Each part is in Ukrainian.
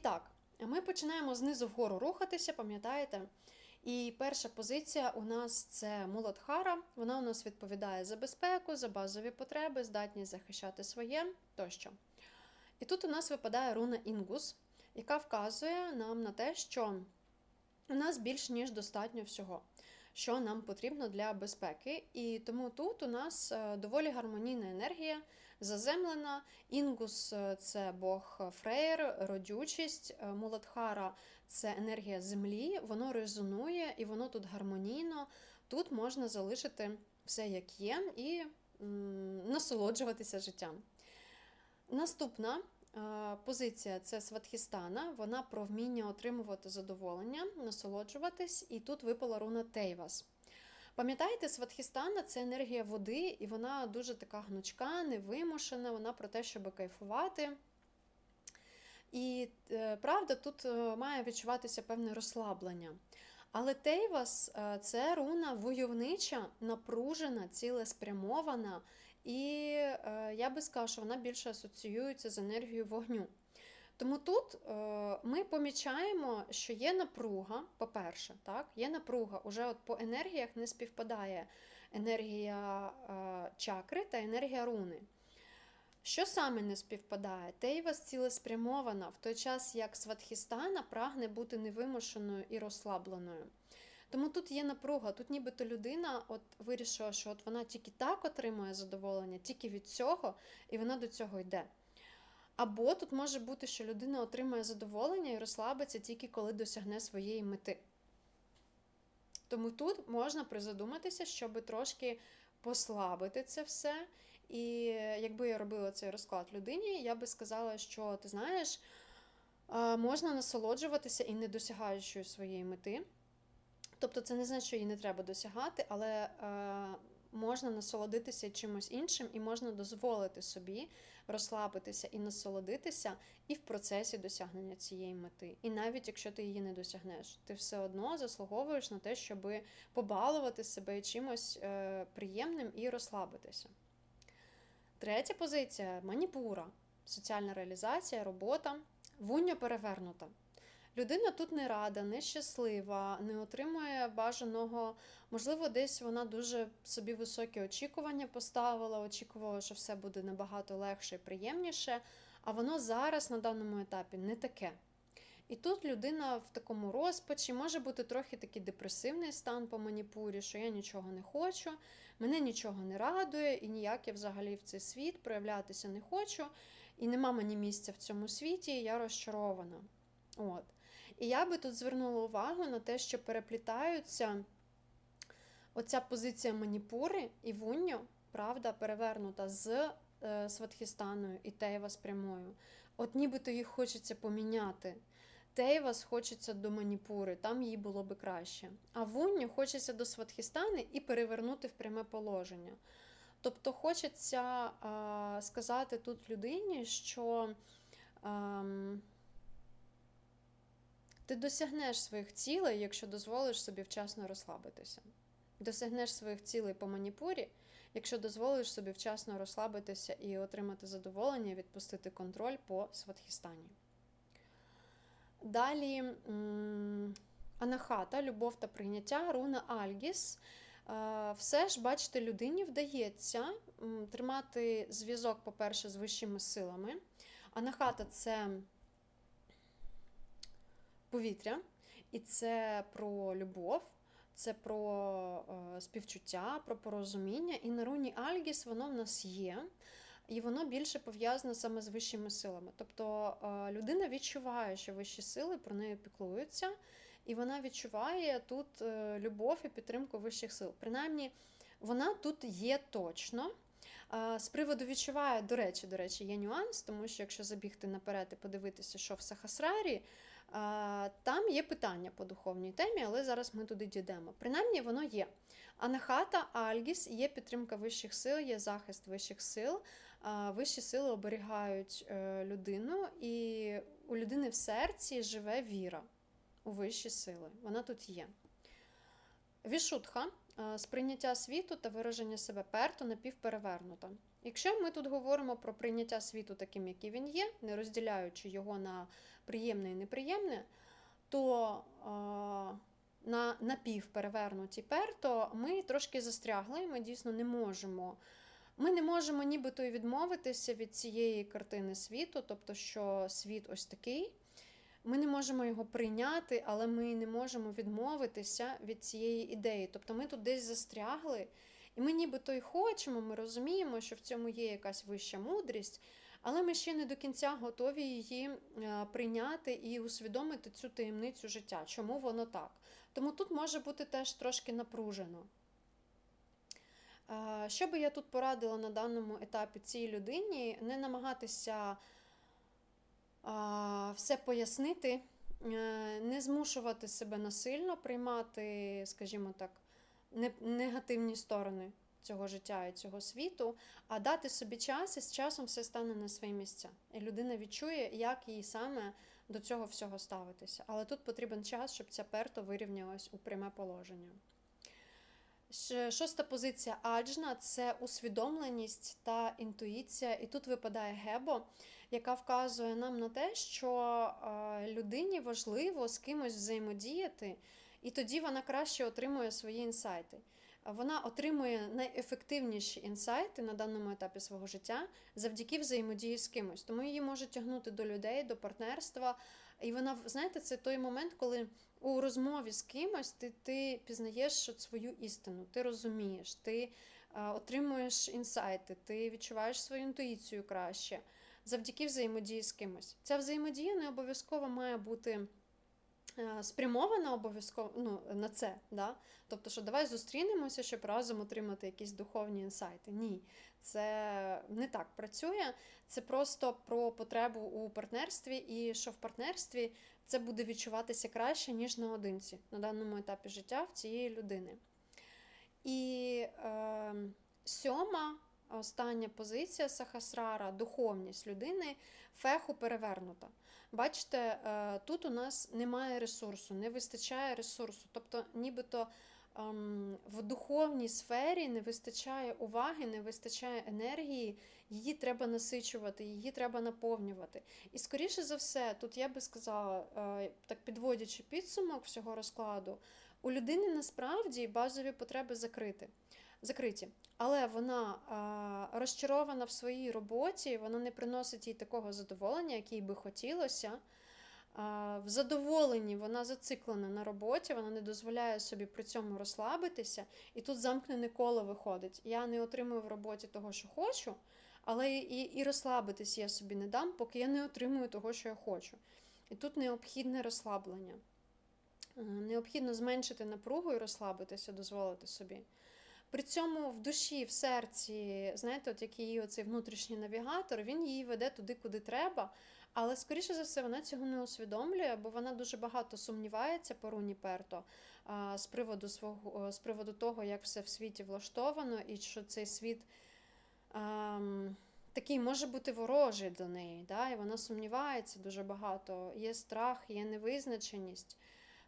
так, ми починаємо знизу вгору рухатися, пам'ятаєте? І перша позиція у нас це Муладхара. Вона у нас відповідає за безпеку, за базові потреби, здатність захищати своє тощо. І тут у нас випадає руна Інгус, яка вказує нам на те, що у нас більш ніж достатньо всього, що нам потрібно для безпеки. І тому тут у нас е, доволі гармонійна енергія, заземлена. Інгус е, це Бог Фрейр, родючість, е, Муладхара це енергія землі, воно резонує і воно тут гармонійно. Тут можна залишити все як є і насолоджуватися життям. Наступна е, позиція це Сватхістана. Вона про вміння отримувати задоволення, насолоджуватись, і тут випала руна Тейвас. Пам'ятаєте, Сватхістана це енергія води, і вона дуже така гнучка, невимушена, вона про те, щоб кайфувати. І е, правда, тут е, має відчуватися певне розслаблення. Але Тейвас е, це руна войовнича, напружена, цілеспрямована, і я би сказала, що вона більше асоціюється з енергією вогню. Тому тут е, ми помічаємо, що є напруга, по-перше, так, є напруга, уже от по енергіях не співпадає енергія е, чакри та енергія руни. Що саме не співпадає? Тейвас цілеспрямована, в той час як Сватхістана прагне бути невимушеною і розслабленою. Тому тут є напруга, тут нібито людина от вирішила, що от вона тільки так отримує задоволення, тільки від цього, і вона до цього йде. Або тут може бути, що людина отримує задоволення і розслабиться тільки коли досягне своєї мети. Тому тут можна призадуматися, щоб трошки послабити це все. І якби я робила цей розклад людині, я би сказала, що ти знаєш, можна насолоджуватися і не досягаючи своєї мети. Тобто це не значить, що її не треба досягати, але можна насолодитися чимось іншим, і можна дозволити собі розслабитися і насолодитися і в процесі досягнення цієї мети. І навіть якщо ти її не досягнеш, ти все одно заслуговуєш на те, щоб побалувати себе чимось е, приємним і розслабитися. Третя позиція маніпура, соціальна реалізація, робота, вуньо перевернута. Людина тут не рада, не щаслива, не отримує бажаного. Можливо, десь вона дуже собі високі очікування поставила, очікувала, що все буде набагато легше і приємніше, а воно зараз на даному етапі не таке. І тут людина в такому розпачі може бути трохи такий депресивний стан по маніпурі, що я нічого не хочу, мене нічого не радує, і ніяк я взагалі в цей світ проявлятися не хочу, і нема мені місця в цьому світі, і я розчарована. От. І я би тут звернула увагу на те, що переплітаються оця позиція маніпури і вуньо, правда, перевернута з е, Сватхістаною і Тейва з прямою. От нібито їх хочеться поміняти. Тейвас хочеться до маніпури, там їй було би краще. А вунню хочеться до Сватхістани і перевернути в пряме положення. Тобто хочеться а, сказати тут людині, що а, ти досягнеш своїх цілей, якщо дозволиш собі вчасно розслабитися. Досягнеш своїх цілей по маніпурі, якщо дозволиш собі вчасно розслабитися і отримати задоволення, відпустити контроль по Сватхістані. Далі анахата, любов та прийняття, руна Альгіс. Все ж, бачите, людині вдається тримати зв'язок, по-перше, з вищими силами. Анахата це повітря, і це про любов, це про е, співчуття, про порозуміння. І на руні Альгіс воно в нас є. І воно більше пов'язане саме з вищими силами. Тобто е, людина відчуває, що вищі сили про неї піклуються, і вона відчуває тут е, любов і підтримку вищих сил. Принаймні, вона тут є точно. З приводу відчуває, до речі, до речі, є нюанс, тому що якщо забігти наперед і подивитися, що в Сахасрарі, там є питання по духовній темі, але зараз ми туди дійдемо. Принаймні, воно є. Анахата, Альгіс є підтримка вищих сил, є захист вищих сил. Вищі сили оберігають е, людину, і у людини в серці живе віра у вищі сили. Вона тут є. Вішутха сприйняття світу та вираження себе перто напівперевернута. Якщо ми тут говоримо про прийняття світу таким, який він є, не розділяючи його на приємне і неприємне, то е, на напівперевернуті перто ми трошки застрягли, ми дійсно не можемо. Ми не можемо нібито і відмовитися від цієї картини світу, тобто, що світ ось такий. Ми не можемо його прийняти, але ми не можемо відмовитися від цієї ідеї. Тобто ми тут десь застрягли, і ми нібито й хочемо, ми розуміємо, що в цьому є якась вища мудрість, але ми ще не до кінця готові її е, прийняти і усвідомити цю таємницю життя, чому воно так. Тому тут може бути теж трошки напружено. Е, Що би я тут порадила на даному етапі цій людині, не намагатися все пояснити, е, не змушувати себе насильно приймати, скажімо так, негативні сторони цього життя і цього світу, а дати собі час, і з часом все стане на свої місця. І людина відчує, як їй саме до цього всього ставитися. Але тут потрібен час, щоб ця перто вирівнялась у пряме положення. Шоста позиція аджна це усвідомленість та інтуїція. І тут випадає гебо, яка вказує нам на те, що е, людині важливо з кимось взаємодіяти, і тоді вона краще отримує свої інсайти. Вона отримує найефективніші інсайти на даному етапі свого життя завдяки взаємодії з кимось. Тому її може тягнути до людей, до партнерства. І вона, знаєте, це той момент, коли у розмові з кимось ти, ти пізнаєш свою істину, ти розумієш, ти е, отримуєш інсайти, ти відчуваєш свою інтуїцію краще завдяки взаємодії з кимось. Ця взаємодія не обов'язково має бути е, спрямована обов'язково ну, на це. Да? Тобто, що давай зустрінемося, щоб разом отримати якісь духовні інсайти. Ні, це не так працює. Це просто про потребу у партнерстві, і що в партнерстві це буде відчуватися краще, ніж наодинці на даному етапі життя в цієї людини. І е, сьома, остання позиція Сахасрара духовність людини, феху перевернута. Бачите, е, тут у нас немає ресурсу, не вистачає ресурсу. Тобто, нібито ем, в духовній сфері не вистачає уваги, не вистачає енергії, її треба насичувати, її треба наповнювати. І скоріше за все, тут я би сказала, е, так підводячи підсумок всього розкладу, у людини насправді базові потреби закриті. Закриті. Але вона а, розчарована в своїй роботі, вона не приносить їй такого задоволення, як їй би хотілося. А, в задоволенні вона зациклена на роботі, вона не дозволяє собі при цьому розслабитися, і тут замкнене коло виходить. Я не отримую в роботі того, що хочу, але і, і розслабитись я собі не дам, поки я не отримую того, що я хочу. І тут необхідне розслаблення. Е, Необхідно зменшити напругу і розслабитися, дозволити собі. При цьому в душі, в серці, знаєте, от як її оцей внутрішній навігатор, він її веде туди, куди треба. Але, скоріше за все, вона цього не усвідомлює, бо вона дуже багато сумнівається по руні Перто з приводу свого з приводу того, як все в світі влаштовано, і що цей світ такий може бути ворожий до неї. Да? І вона сумнівається дуже багато. Є страх, є невизначеність.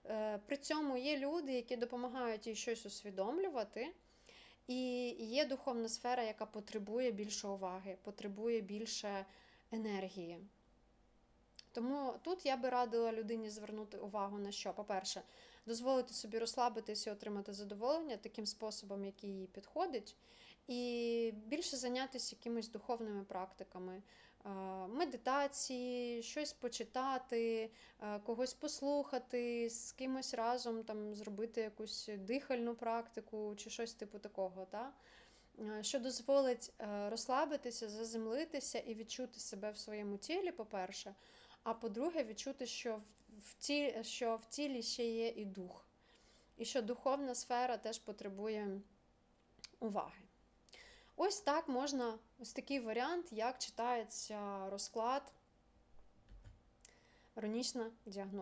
Е, При цьому є люди, які допомагають їй щось усвідомлювати. І є духовна сфера, яка потребує більше уваги, потребує більше енергії. Тому тут я би радила людині звернути увагу на що? По-перше, дозволити собі розслабитись і отримати задоволення таким способом, який їй підходить, і більше зайнятися якимись духовними практиками, медитації, щось почитати, когось послухати, з кимось разом там зробити якусь дихальну практику чи щось типу такого. Та? Що дозволить е, розслабитися, заземлитися і відчути себе в своєму тілі, по-перше. А по-друге, відчути, що в, в, ті, що в тілі ще є і дух, і що духовна сфера теж потребує уваги. Ось так можна, ось такий варіант, як читається розклад, іронічна діагностика.